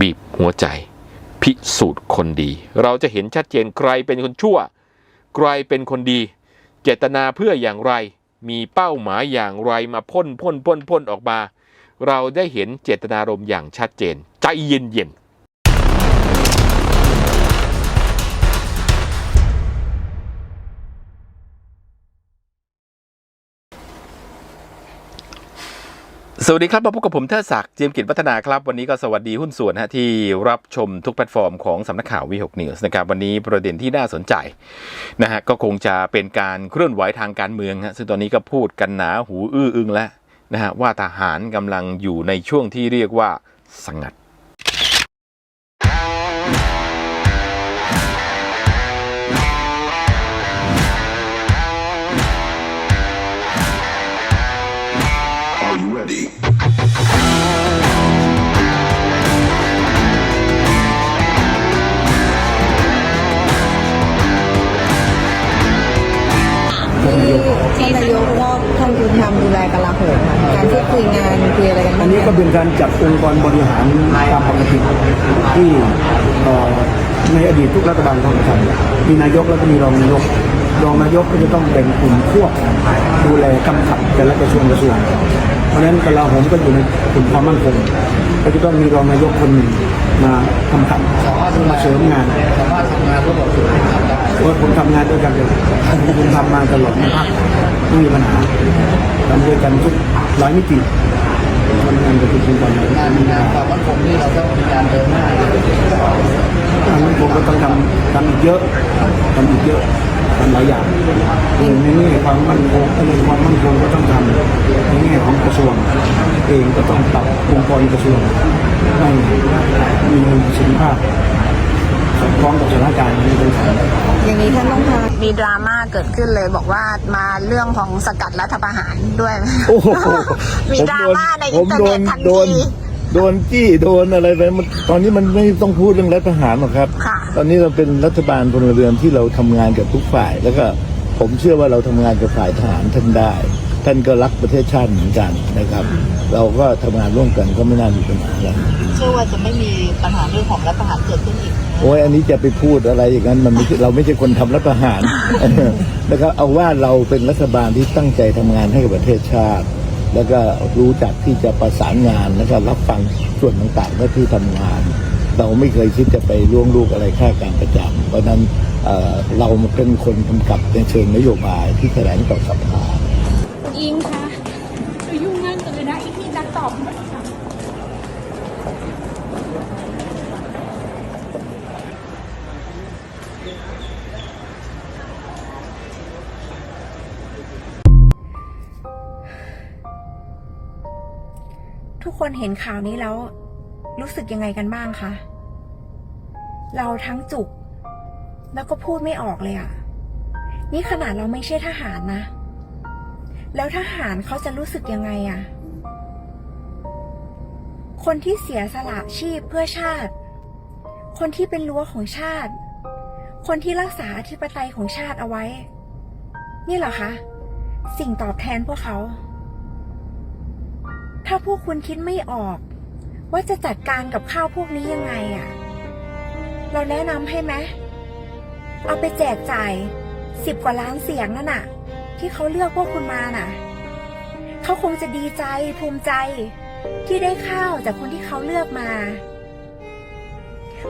บีบหัวใจ พิสูจน์คนดี เราจะเห็นชัดเจนใครเป็นคนชั่ว ใครเป็นคนดี เจตนาเพื่ออย่างไร มีเป้าหมายอย่างไรมาพ่นพ่นพ่นพ่นออกมา เราได้เห็นเจตนารมณ์อย่างชัดเจน ใจเย็นเย็น สวัสดีครับมาพบกับผมเทอศักดิ์เจียมกิจวัฒนาครับ วันนี้ก็สวัสดีหุ้นส่วนฮะที่รับชมทุกแพลตฟอร์มของสำนักข่าววีหกนิวส์นะครับวันนี้ประเด็นที่น่าสนใจนะฮะก็คงจะเป็นการเคลื่อนไหวทางการเมืองฮะซึ่งตอนนี้ก็พูดกันหนาหูอื้ออึงแล้วนะฮะว่าทหารกำลังอยู่ในช่วงที่เรียกว่าสังัด Are you ready? ที่ที่นายกมอบท่านภูมิธรรมดูแลกลาโหมค่ะการพูดคุยงานคุยอะไรกันอับ้านงนี้ก็เป็นการจัดองค์กรบริหารตามปกติที่เอ่อในอดีตทุกรัฐบาลทำกันมีนายกแล้วก็มีรองนายก รองนายกก็จะต้องเป็นกลุ่มควบดูแลกำกับแต่ละกระทรวงกระทรวง เพราะฉะนั้นกลาโหมก็อยู่ในกลุ่มความมั่นคงก็จะต้องมีรองนายกคนหนึ่งมากำกับมาเสริมงานสามารถทำงานร่วมกับเพราะผมทำงานด้วยกันเลยผมทำมาตลอดนะครับไม่มีปัญหาทำด้วยกันทุกหลายมิติทำงานกับคุณคุณบอลงานงานความมั่นคงนี่เราต้องมีการเดินหน้าความมั่นคงก็ต้องทำทำอีกเยอะทำอีกเยอะ ทำหลายอย่างในแง่ความมั่นคงในความมั่นคงก็ต้องทำในแง่ของกระทรวงเองก็ต้องปรับองค์กรกระทรวงให้มีประสิทธิภาพสอดคล้องกับสถานการณ์ในบริษัทอย่างนี้ท่านต้องพามีดราม่าเกิดขึ้นเลยบอกว่ามาเรื่องของสกัดรัฐประหารด้วยโอ้โหมีผมดราโดนม่าในผอิมนเทอร์โดเน็นตทันโดนที โดนจี้โดนอะไรไปมันตอนนี้มันไม่ต้องพูดเรื่องรัฐประหารหรอกครับ ค่ะ ตอนนี้เราเป็นรัฐบาลพลเรือนที่เราทำงานกับทุกฝ่าย แล้วก็ผมเชื่อว่าเราทำงานกับฝ่ายทหารท่านได้ ท่านก็รักประเทศชาติเหมือนกันนะครับ เราก็ทำงานร่วมกันก็ไม่น่ามีปัญหาอะไร เชื่อว่าจะไม่มีปัญหาเรื่องของรัฐประหารเกิดขึ้นอีก โอ้ยอันนี้จะไปพูดอะไรอย่างนั้นมันไม่ใช่เราไม่ใช่คนทำรัฐประหาร นะครับเอาว่าเราเป็นรัฐบาลที่ตั้งใจทำงานให้กับประเทศชาติ แล้วก็รู้จักที่จะประสานงานแล้วก็รับฟังส่วนต่างๆหน้าที่ทำงาน เราไม่เคยคิดจะไปล่วงลูกอะไรค่าการประจำเพราะนั้นเเราเป็นคนกำกับในเชิงนโยบายที่แถลงต่อสภา คนเห็นข่าวนี้แล้ว รู้สึกยังไงกันบ้างคะ เราทั้งจุก แล้วก็พูดไม่ออกเลยอะ่ะนี่ขนาดเราไม่ใช่ทหารนะ แล้วทหารเขาจะรู้สึกยังไงอะ่ะคนที่เสียสละชีพเพื่อชาติ คนที่เป็นรั้วของชาติ คนที่รักษาอธิปไตยของชาติเอาไว้ นี่เหรอคะ สิ่งตอบแทนพวกเขา ถ้าพวกคุณคิดไม่ออก ว่าจะจัดการกับข้าวพวกนี้ยังไงอะ่ะ เราแนะนำให้ไหมเอาไปแจกจ่ายสิบกว่าล้านเสียงนั่นน่ะ ที่เขาเลือกพวกคุณมาน่ะ เขาคงจะดีใจภูมิใจที่ได้ข้าวจากคนที่เขาเลือกมา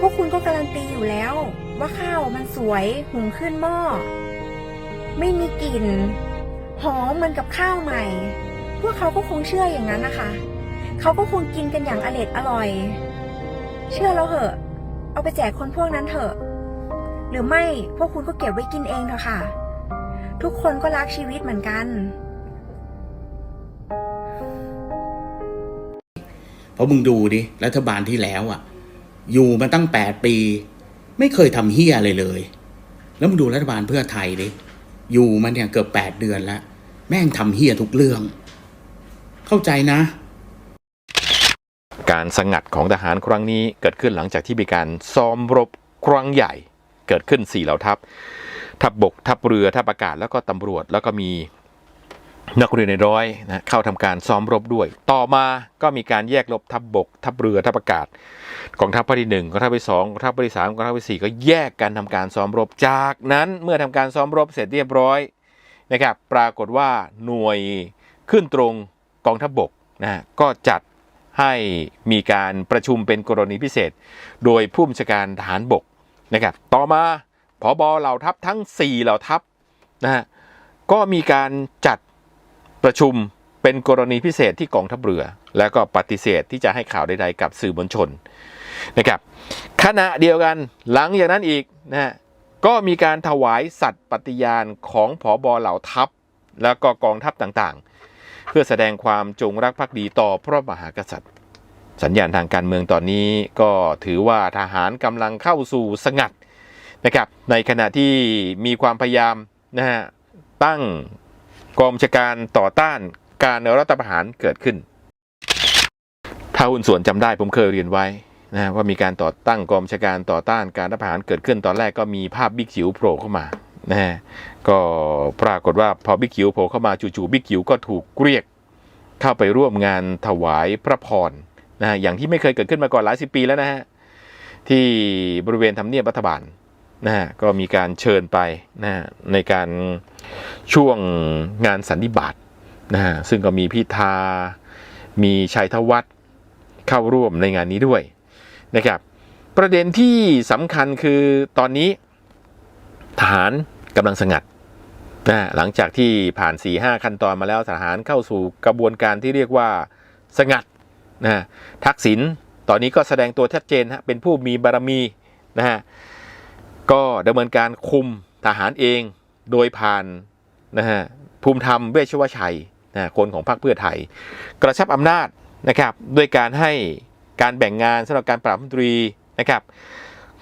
พวกคุณก็การันตีอยู่แล้ว ว่าข้าวมันสวยหุงขึ้นหม้อ ไม่มีกลิ่น หอมเหมือนกับข้าวใหม่ วกเขาก็คงเชื่ออย่างนั้นนะคะ เขาก็คงกินกันอย่างอร็ดอร่อย เชื่อแล้วเหอะ เอาไปแจกคนพวกนั้นเถอะ หรือไม่พวกคุณก็เก็บไว้กินเองเถอะค่ะ ทุกคนก็รักชีวิตเหมือนกัน เพราะมึงดูดิ รัฐบาลที่แล้วอะ อยู่มาตั้งแปดปี ไม่เคยทำเฮียอะไรเลย แล้วมึงดูรัฐบาลเพื่อไทยดิ อยู่มาเนี่ยเกือบแปดเดือนแล้ว แม่งทำเฮียทุกเรื่อง เข้าใจนะ การสังัดของทหารครั้งนี้เกิดขึ้นหลังจากที่มีการซ้อมรบครั้งใหญ่เกิดขึ้น4เหล่าทัพ ทัพบบก ทัพเรือ ทัพอากาศ แล้วก็ตำรวจ แล้วก็มีนักเรียนในร้อยนะเข้าทำการซ้อมรบด้วย ต่อมาก็มีการแยกรบทัพบบก ทัพเรือ ทัพอากาศ กองทัพภาคที่หนึ่งกองทัพภาคที่สองกองทัพภาคที่สามกองทัพภาคที่สี่ก็แยกกันทำการซ้อมรบ จากนั้นเมื่อทำการซ้อมรบเสร็จเรียบร้อยนะครับ ปรากฏว่าหน่วยขึ้นตรง กองทัพบบกนะก็จัดให้มีการประชุมเป็นกรณีพิเศษ โดยผู้บัญชาการทหารบกนะครับต่อมาผบเหล่าทัพทั้ง 4 เหล่าทัพนะฮะก็มีการจัดประชุมเป็นกรณีพิเศษที่กองทัพเรือ แล้วก็ปฏิเสธที่จะให้ข่าวใดๆกับสื่อมวลชนนะครับขณะเดียวกันหลังจากนั้นอีกนะฮะก็มีการถวายสัตย์ปฏิญาณของผอบเหล่าทัพ แล้วก็กองทัพต่างๆ เพื่อแสดงความจงรักภักดีต่อพระมหากษัตริย์ สัญญาณทางการเมืองตอนนี้ก็ถือว่าทหารกำลังเข้าสู่สงัดนะครับในขณะที่มีความพยายามนะฮะตั้งกองชาการต่อต้านการรัฐประหารเกิดขึ้น ถ้าหุ้นส่วนจำได้ผมเคยเรียนไว้นะว่ามีการต่อตั้งกองชาการต่อต้านการรัฐประหารเกิดขึ้นตอนแรกก็มีภาพบิ๊กจิ๋วโผล่เข้ามา นะฮะก็ปรากฏว่าพอบิ๊กจิ๋วโผล่เข้ามาจู่ๆบิ๊กจิ๋วก็ถูกเรียกเข้าไปร่วมงานถวายพระพรนะฮะอย่างที่ไม่เคยเกิดขึ้นมาก่อนหลายสิบปีแล้วนะฮะที่บริเวณทำเนียบรัฐบาลนะฮะก็มีการเชิญไปนะฮะในการช่วงงานสันนิบาตนะฮะซึ่งก็มีพิธา มีชัยธวัฒน์เข้าร่วมในงานนี้ด้วยนะครับ ประเด็นที่สำคัญคือตอนนี้ทหาร กำลังสงัดนะหลังจากที่ผ่าน4-5ขั้นตอนมาแล้วทหารเข้าสู่กระบวนการที่เรียกว่าสงัดนะทักษิณตอนนี้ก็แสดงตัวชัดเจนฮะเป็นผู้มีบารมีนะฮะก็ดำเนินการคุมทหารเองโดยผ่านนะฮะภูมิธรรมเวชวชัยนะคนของพรรคเพื่อไทย กระชับอำนาจนะครับด้วยการให้การแบ่งงานสำหรับการปราบมนตรีนะครับ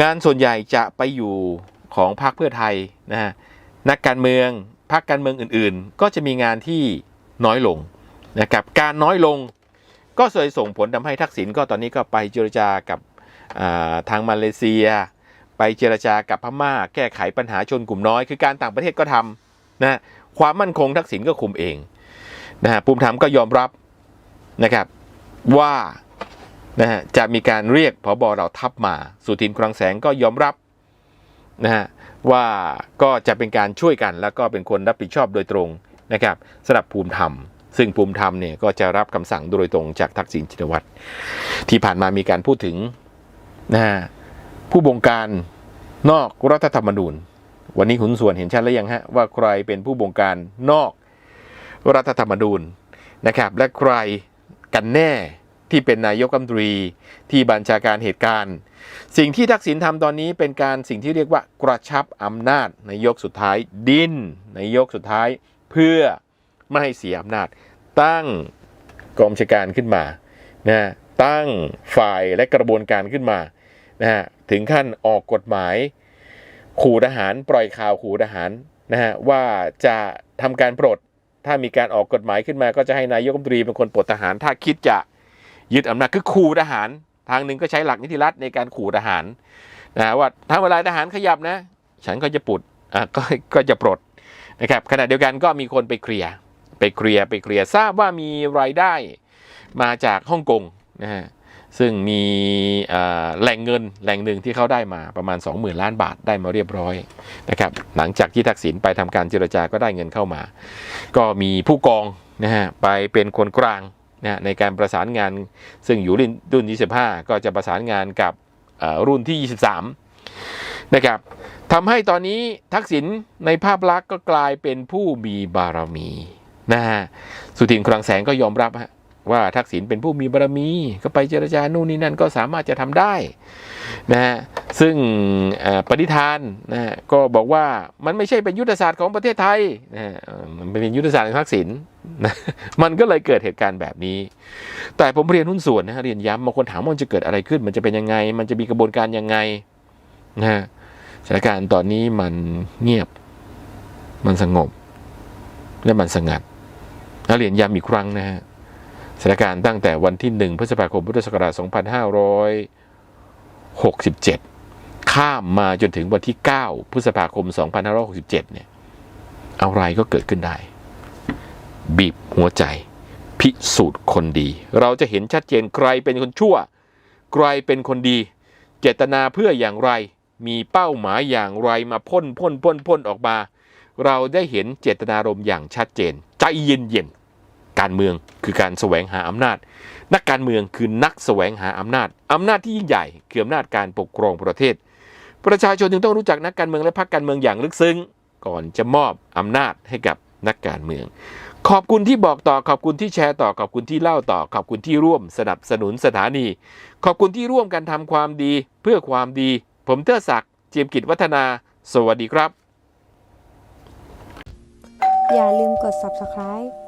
งานส่วนใหญ่จะไปอยู่ ของพรรคเพื่อไทยนะฮะนักการเมืองพรรคการเมืองอื่นๆ ก็จะมีงานที่น้อยลงนะครับการน้อยลงก็เลยส่งผลทำให้ทักษิณก็ตอนนี้ก็ไปเจรจากับาทางมาเลเซีย ไปเจรจากับพม่า แก้ไขปัญหาชนกลุ่มน้อย คือการต่างประเทศก็ทำนะความมั่นคงทักษิณก็คุมเองนะฮะภูมิธรรมก็ยอมรับนะครับว่านะฮะจะมีการเรียกผบเราทัพมา สุทินคลังแสงก็ยอมรับ นะฮะว่าก็จะเป็นการช่วยกัน แล้วก็เป็นคนรับผิดชอบโดยตรงนะครับสำหรับภูมิธรรม ซึ่งภูมิธรรมเนี่ยก็จะรับคำสั่งโดยตรงจากทักษิณชินวัตรที่ผ่านมามีการพูดถึงนะฮะผู้บงการนอกรัฐธรรมนูญ วันนี้หุนส่วนเห็นชัดแล้วยังฮะว่าใครเป็นผู้บงการนอกรัฐธรรมนูญนะครับและใครกันแน่ ที่เป็นนายกรัฐมนตรีที่บัญชาการเหตุการณ์ สิ่งที่ทักษิณทำตอนนี้เป็นการสิ่งที่เรียกว่ากระชับอำนาจในยกสุดท้ายดินในยกสุดท้ายเพื่อไม่ให้เสียอำนาจ ตั้งกองบัญชาการขึ้นมานะฮะตั้งฝ่ายและกระบวนการขึ้นมานะฮะถึงขั้นออกกฎหมาย ขู่ทหารปล่อยข่าวขู่ทหารนะฮะว่าจะทำการปลดถ้ามีการออกกฎหมายขึ้นมา ก็จะให้นายกรัฐมนตรีเป็นคนปลดทหาร ถ้าคิดจะ ยึดอำนาจคือขู่ทหาร ทางหนึ่งก็ใช้หลักนิติรัฐในการขู่ทหารนะว่าถ้าเวลาทหารขยับนะ ฉันก็จะปลดอะก็ก็จะปลดนะครับขณะเดียวกันก็มีคนไปเคลียร์ไปเคลียร์ไปเคลียร์ทราบว่ามีรายได้มาจากฮ่องกงนะฮะซึ่งมีแหล่งเงินแหล่งหนึ่งที่เขาได้มาประมาณ 20,000 ล้านบาทได้มาเรียบร้อยนะครับหลังจากที่ทักษิณไปทำการเจรจาก็ได้เงินเข้ามา ก็มีผู้กองนะฮะไปเป็นคนกลาง นะในการประสานงานซึ่งอยู่รุ่นรุ่น 25 ก็จะประสานงานกับรุ่นที่ 23 นะครับทำให้ตอนนี้ทักษิณในภาพลักษณ์ก็กลายเป็นผู้มีบารมีนะฮะสุทินคลังแสงก็ยอมรับฮะ ว่าทักษิณเป็นผู้มีบารมี ก็ไปเจรจานู่นนี่นั่นก็สามารถจะทำได้นะฮะซึ่งปณิธานนะฮะก็บอกว่ามันไม่ใช่เป็นยุทธศาสตร์ของประเทศไทยนะฮะมันเป็นยุทธศาสตร์ของทักษิณนะมันก็เลยเกิดเหตุการณ์แบบนี้ แต่ผมเรียนหุ้นส่วนนะฮะเรียนย้ำบางคนถามว่ามันจะเกิดอะไรขึ้น มันจะเป็นยังไง มันจะมีกระบวนการยังไงนะฮะสถานการณ์ตอนนี้มันเงียบ มันสงบ และมันสงัดแล้วเรียนย้ำอีกครั้งนะฮะ สถานการณ์ตั้งแต่วันที่ 1 พฤษภาคมพุทธศักราช 2567 ข้ามมาจนถึงวันที่ 9 พฤษภาคม 2567 เนี่ย อะไรก็เกิดขึ้นได้ บีบหัวใจ พิสูจน์คนดี เราจะเห็นชัดเจนใครเป็นคนชั่ว ใครเป็นคนดี เจตนาเพื่ออย่างไร มีเป้าหมายอย่างไรมาพ่นพ่นพ่นพ่นออกมา เราได้เห็นเจตนารมณ์อย่างชัดเจน ใจเย็นเย็น การเมืองคือการแสวงหาอำนาจ นักการเมืองคือนักแสวงหาอำนาจอำนาจที่ยิ่งใหญ่คืออำนาจการปกครองประเทศ ประชาชนจึงต้องรู้จักนักการเมืองและพรรคการเมืองอย่างลึกซึ้ง ก่อนจะมอบอำนาจให้กับนักการเมือง ขอบคุณที่บอกต่อขอบคุณที่แชร์ต่อขอบคุณที่เล่าต่อขอบคุณที่ร่วมสนับสนุนสถานี ขอบคุณที่ร่วมกันทำความดีเพื่อความดี ผมเทอศักดิ์เจียมกิจวัฒนา สวัสดีครับ อย่าลืมกด subscribe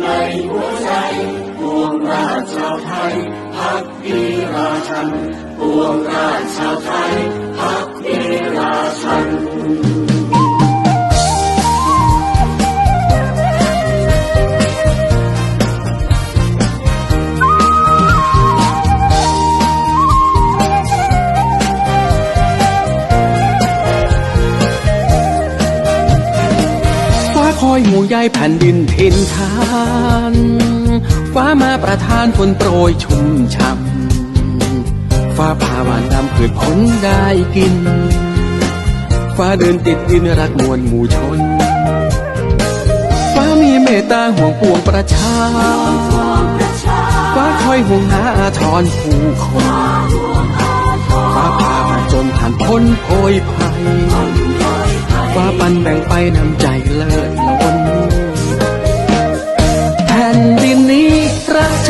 ในหัวใจบวงราชการภักดีราษฎรบวงราชการ อยหมู่ใยแผ่นดินทินทานฟ้ามาประทานฝนโปรยชุ่มช่ำฟ้าพาหวานนำพืชผลได้กิน ฟ้าเดินติดดินรักมวลหมู่ชน ฟ้ามีเมตตาห่วงปวงประชา ฟ้าคอยห่วงหาอาทรผู้คนฟ้าพามาจนผ่านพ้นโพยภัย ฟ้าปันแบ่งไปน้ำใจเลิศล้น